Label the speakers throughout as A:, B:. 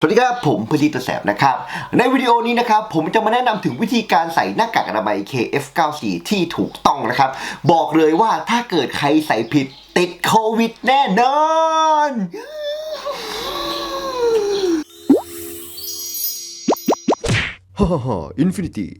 A: สวัสดีครับ ผมพอดีตะแสบนะครับ ในวิดีโอนี้นะครับ ผมจะมาแนะนำถึงวิธีการใส่หน้ากากอนามัย KF94 ที่ถูกต้องนะครับ บอกเลยว่าถ้าเกิดใครใส่ผิดติดโควิดแน่นอนฮ่าฮ่าฮ่าอินฟินิตี้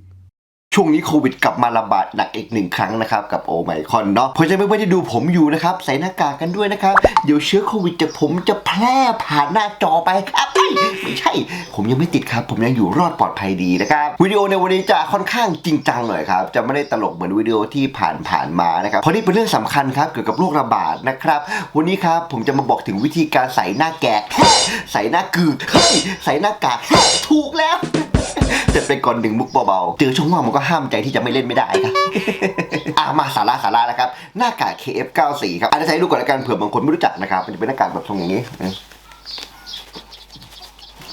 A: ช่วงนี้โควิดกลับมาระบาดหนักอีกหนึ่งครั้งนะครับ กับโอไมคอนเนาะเพราะฉะนั้นไม่ว่าจะดูผมอยู่นะครับ ใส่หน้ากากกันด้วยนะครับ เดี๋ยวเชื้อโควิดจากผมจะแพร่ผ่านหน้าจอไปครับเอ้ยไม่ใช่ ผมยังไม่ติดครับ ผมยังอยู่รอดปลอดภัยดีนะครับ วิดีโอในวันนี้จะค่อนข้างจริงจังหน่อยครับ จะไม่ได้ตลกเหมือนวิดีโอที่ผ่านผ่านๆมานะครับเพราะนี่เป็นเรื่องสำคัญครับเกี่ยวกับโรคระบาดนะครับ วันนี้ครับผมจะมาบอกถึงวิธีการใส่หน้าแกะใส่หน้ากึกใส่หน้ากากถูกแล้ว จะเป็นก่อนหนึ่งมุกเบาๆ เจอช่องว่างมันก็ห้ามใจที่จะไม่เล่นไม่ได้ครับ อะมาสาระสาระนะครับ หน้ากาก KF94 ครับอาจจะใช้ดูก่อนละกันเผื่อบางคนไม่รู้จักนะครับ มันจะเป็นหน้ากากแบบทรงอย่างนี้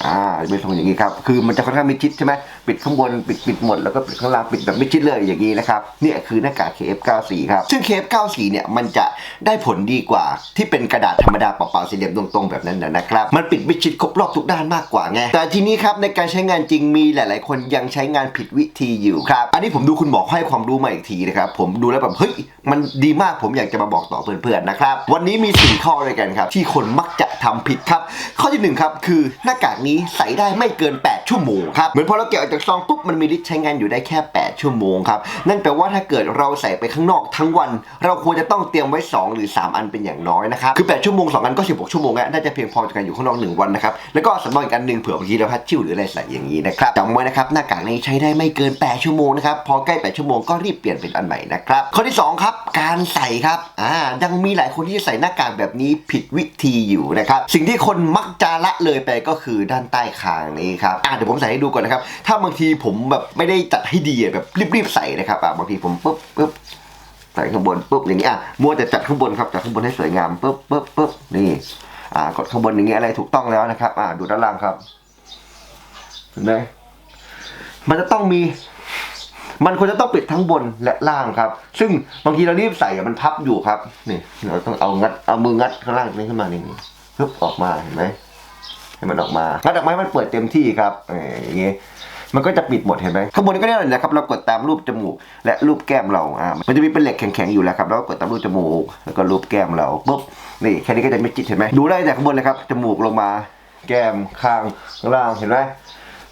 A: อ่าเป็นทรงอย่างนี้ครับ คือมันจะค่อนข้างมิดชิดใช่ไหมปิดข้างบนปิดปิดหมดแล้วก็ปิดข้างล่างปิดแบบมิดชิดเลยอย่างนี้นะครับเนี่ยคือหน้ากาก KF94 ครับ ซึ่ง KF94 เนี่ยมันจะได้ผลดีกว่า ที่เป็นกระดาษธรรมดาเปล่าๆสี่เหลี่ยมตรงๆแบบนั้นนะนะครับ มันปิดมิดชิดครบรอบทุกด้านมากกว่าไง แต่ทีนี้ครับในการใช้งานจริงมีหลาย ๆ คนยังใช้งานผิดวิธีอยู่ครับ อันนี้ผมดูคุณหมอให้ความรู้มาอีกทีนะครับ ผมดูแล้วแบบเฮ้ยมันดีมากผมอยากจะมาบอกต่อเพื่อน ๆ นะครับ วันนี้มีสี่ข้อด้วยกันครับที่คนมักจะ ทำผิดครับ ข้อที่หนึ่งครับคือหน้ากากนี้ใส่ได้ไม่เกิน 8 ชั่วโมงครับ เหมือนพอเราแกะออกจากซองปุ๊บมันมีฤทธิ์ใช้งานอยู่ได้แค่ 8 ชั่วโมงครับ นั่นแปลว่าถ้าเกิดเราใส่ไปข้างนอกทั้งวัน เราควรจะต้องเตรียมไว้ 2 หรือ 3 อันเป็นอย่างน้อยนะครับ คือ 8 ชั่วโมง 2 อันก็ 16 ชั่วโมงแล้วน่าจะเพียงพอจากการอยู่ข้างนอก 1 วันนะครับ แล้วก็สำรองอีกอันหนึ่งเผื่อบางทีเราพัดชิ่วหรืออะไรใส่อย่างนี้นะครับจำไว้นะครับหน้ากากนี้ใช้ได้ไม่เกิน 8 ชั่วโมงนะครับ พอใกล้ 8 ชั่วโมงก็รีบเปลี่ยนเป็นอันใหม่นะครับ ข้อที่สองครับ การใส่ครับ อ่า ยังมีหลายคนที่ใส่หน้ากากแบบนี้ผิดวิธีอยู่นะครับสิ่งที่คนมักจะละเลยไปก็คือด้านใต้คางนี้ครับอ่าเดี๋ยวผมใส่ให้ดูก่อนนะครับ ถ้าบางทีผมแบบไม่ได้จัดให้ดีแบบรีบๆใส่นะครับอ่าบางทีผมปุ๊บปุ๊บใส่ข้างบนปุ๊บอย่างนี้อะมัวแต่จัดข้างบนครับจัดข้างบนให้สวยงามปุ๊บปุ๊บปุ๊บนี่อ่ากดข้างบนอย่างนี้อะไรถูกต้องแล้วนะครับ อ่าดูด้านล่างครับเห็นไหมมันจะต้องมี มันควรจะต้องปิดทั้งบนและล่างครับ ซึ่งบางทีเรารีบใส่มันพับอยู่ครับ นี่ เราต้องเอางัดเอามืองัดข้างล่างนี้ขึ้นมานี่ ปึ๊บออกมาเห็นไหมให้มันออกมางัดออกมาให้มันเปิดเต็มที่ครับเอย่างงี้มันก็จะปิดหมดเห็นไหมข้างบนก็ได้เลยนะครับ เรากดตามรูปจมูก และรูปแก้มเราอ่ามันจะมีเป็นเหล็กแข็งๆอยู่แล้วครับแล้วก็กดตามรูปจมูก แล้วก็รูปแก้มเราปุ๊บนี่แค่นี้ก็จะไม่จิตเห็นไหมดูได้แต่ข้างบนเลยครับจมูกลงมา แก้มคางข้างล่างเห็นไหม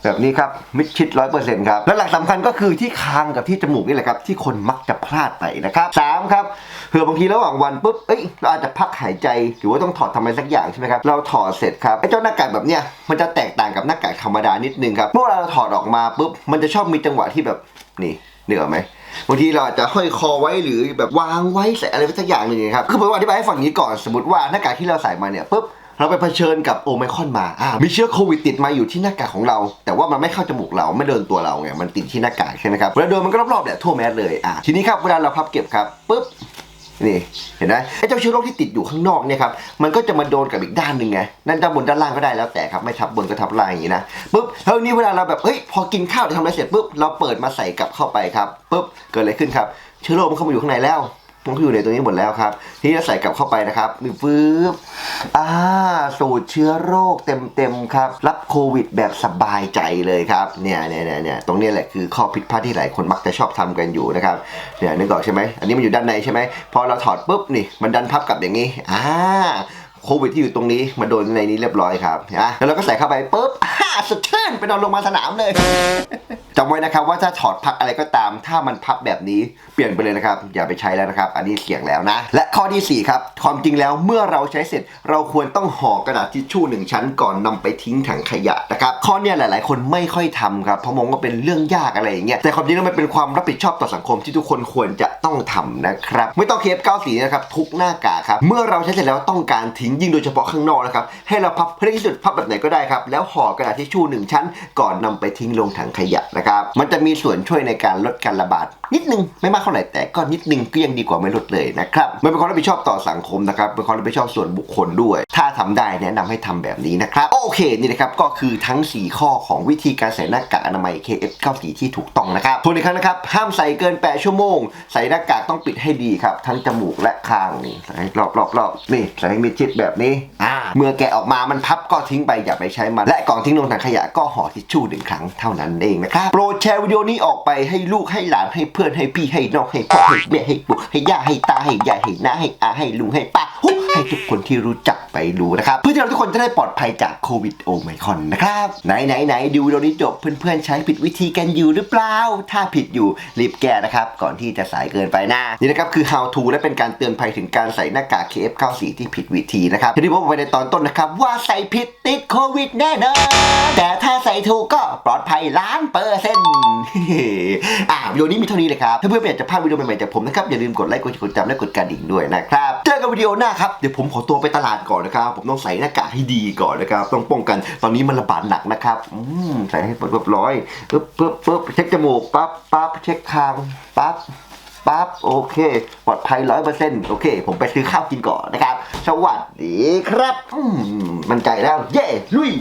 A: แบบนี้ครับมิดชิดร้อยเปอร์เซ็นต์ครับ และหลักสำคัญก็คือที่คางกับที่จมูกนี่แหละครับ ที่คนมักจะพลาดไปนะครับสามครับเผื่อบางทีระหว่างวันปุ๊บเอ้ยเราอาจจะพักหายใจหรือว่าต้องถอดทำอะไรสักอย่างใช่ไหมครับเราถอดเสร็จครับไอ้เจ้าหน้ากากแบบเนี้ยมันจะแตกต่างกับหน้ากากธรรมดานิดนึงครับเมื่อเราถอดออกมาปุ๊บมันจะชอบมีจังหวะที่แบบนี่เหนืออกไหมบางทีเราอาจจะห้อยคอไว้หรือแบบวางไว้ใส่อะไรสักอย่างหนึ่งครับคือผมอธิบายให้ฟังอย่างนี้ก่อนสมมติว่าหน้ากากที่เราใส่มาเนี่ยปุ๊บ เราไปเผชิญกับโอไมคอนมาอ่ามีเชื้อโควิดติดมาอยู่ที่หน้ากากของเรา แต่ว่ามันไม่เข้าจมูกเราไม่เดินตัวเราไงมันติดที่หน้ากากใช่ไหมครับเวลาเดินมันก็รอบๆแหละทั่วแมสเลยอ่าทีนี้ครับเวลาเราพับเก็บครับปุ๊บนี่เห็นไหมไอ้เจ้าเชื้อโรคที่ติดอยู่ข้างนอกเนี่ยครับมันก็จะมาโดนกับอีกด้านหนึ่งไงนั่นด้านบนด้านล่างก็ได้แล้วแต่ครับไม่ทับบนก็ทับล่างอย่างนี้นะปุ๊บแล้วนี้เวลาเราแบบเฮ้ยพอกินข้าวหรือทำอะไรเสร็จปุ๊บเราเปิดมาใส่กลับเข้าไปครับปุ๊บเกิดอะไรขึ้นครับ เชื้อโรคมันเข้ามาอยู่ข้างในแล้ว มันก็อยู่ในตัวนี้หมดแล้วครับ ทีนี้เราใส่กลับเข้าไปนะครับมีฟืบอ่าสูตรเชื้อโรคเต็มๆครับ รับโควิดแบบสบายใจเลยครับเนี่ยเนี่ยเนี่ยเนี่ยตรงนี้แหละคือข้อผิดพลาดที่หลายคนมักจะชอบทำกันอยู่นะครับเนี่ยนึกออกใช่ไหมอันนี้มันอยู่ด้านในใช่ไหมพอเราถอดปุ๊บนี่มันดันพับกลับอย่างนี้อ่าโควิดที่อยู่ตรงนี้มาโดนในนี้เรียบร้อยครับนะแล้วเราก็ใส่เข้าไปปุ๊บ สดชื่นไปนอนลงมาสนามเลยจำไว้นะครับว่าถ้าถอดพักอะไรก็ตาม ถ้ามันพับแบบนี้เปลี่ยนไปเลยนะครับ อย่าไปใช้แล้วนะครับ อันนี้เสี่ยงแล้วนะ และข้อที่ 4 ครับความจริงแล้วเมื่อเราใช้เสร็จ เราควรต้องห่อกระดาษทิชชู่หนึ่งชั้นก่อนนำไปทิ้งถังขยะนะครับข้อเนี้ยหลาย ๆ คนไม่ค่อยทำครับเพราะมองว่าเป็นเรื่องยากอะไรอย่างเงี้ยแต่ความจริงแล้วมันเป็นความรับผิดชอบต่อสังคมที่ทุกคนควรจะต้องทำนะครับไม่ต้องเคฟเก้าสีนะครับทุกหน้ากากครับเมื่อเราใช้เสร็จแล้วต้องการทิ้งยิ่งโดยเฉพาะข้างนอกนะครับให้เราพับให้ได้ที่สุดพับแบบไหนก็ได้ครับแล้วห่อกระดาษทิชชู่หนึ่งชั้น ก่อนนำไปทิ้งลงถังขยะนะครับ มันจะมีส่วนช่วยในการลดการระบาดนิดนึงไม่มากเท่าไหร่แต่ก็นิดนึงก็ยังดีกว่าไม่ลดเลยนะครับมันเป็นความรับผิดชอบต่อสังคมนะครับเป็นความรับผิดชอบส่วนบุคคลด้วย ถ้าทำได้แนะนำให้ทำแบบนี้นะครับ โอเคนี่นะครับก็คือทั้ง 4 ข้อของวิธีการใส่หน้ากากอนามัย KF94 ที่ถูกต้องนะครับทวนอีกครั้งนะครับ ห้ามใส่เกิน 8 ชั่วโมง ใส่หน้ากากต้องปิดให้ดีครับ ทั้งจมูกและคางนี่ใส่ห้รอบรอบรอบนี่ใส่ให้มิดชิดแบบนี้อ่าเมื่อแกะออกมามันพับก็ทิ้งไปอย่าไปใช้มันและก่อนทิ้งลงถังขยะก็ห่อทิชชู่หนึ่งครั้งเท่านั้นเองนะครับโปรดแชร์วิดีโอนี้ออกไปให้ลูกให้หลานให้เพื่อนให้พี่ให้น้องให้พ่อให้แม่ให้ปู่ให้ย่าให้ตาให้ยายให้น้าให้อาให้ลุงให้ป้าหุ ให้ทุกคนที่รู้จักไปดูนะครับ เพื่อที่เราทุกคนจะได้ปลอดภัยจากโควิดโอไมคอนนะครับ ไหนไหนไหนดูวิดีโอนี้จบเพื่อนๆใช้ผิดวิธีกันอยู่หรือเปล่า ถ้าผิดอยู่รีบแก้นะครับ ก่อนที่จะสายเกินไปนะนี่นะครับคือ how to และเป็นการเตือนภัยถึงการใส่หน้ากาก KF94 ที่ผิดวิธีนะครับที่ผมบอกไปในตอนต้นนะครับว่าใส่ผิดติดโควิดแน่นอนแต่ ส่ถูกก็ปลอดภัยล้านเปอร์เซ็นต์อ่าวิดีโอนี้มีเท่านี้เลยครับ ถ้าเพื่อนๆอยากจะพลาดวิดีโอใหม่ๆจากผมนะครับ อย่าลืมกดไลค์กดแชร์กดจำและกดกระดิ่งด้วยนะครับ เจอกันวิดีโอหน้าครับ เดี๋ยวผมขอตัวไปตลาดก่อนนะครับ ผมต้องใส่หน้ากากให้ดีก่อนนะครับ ต้องป้องกัน ตอนนี้มันระบาดหนักนะครับอืมใส่ให้เรียบร้อยปึ๊บปึ๊บปึ๊บเช็คจมูกปั๊บปั๊บเช็คคางปั๊บปั๊บโอเค ปลอดภัยร้อยเปอร์เซ็นต์โอเค ผมไปซื้อข้าวกินก่อนนะครับ สวัสดีครับอืมมันใจแล้ว เย่ลุย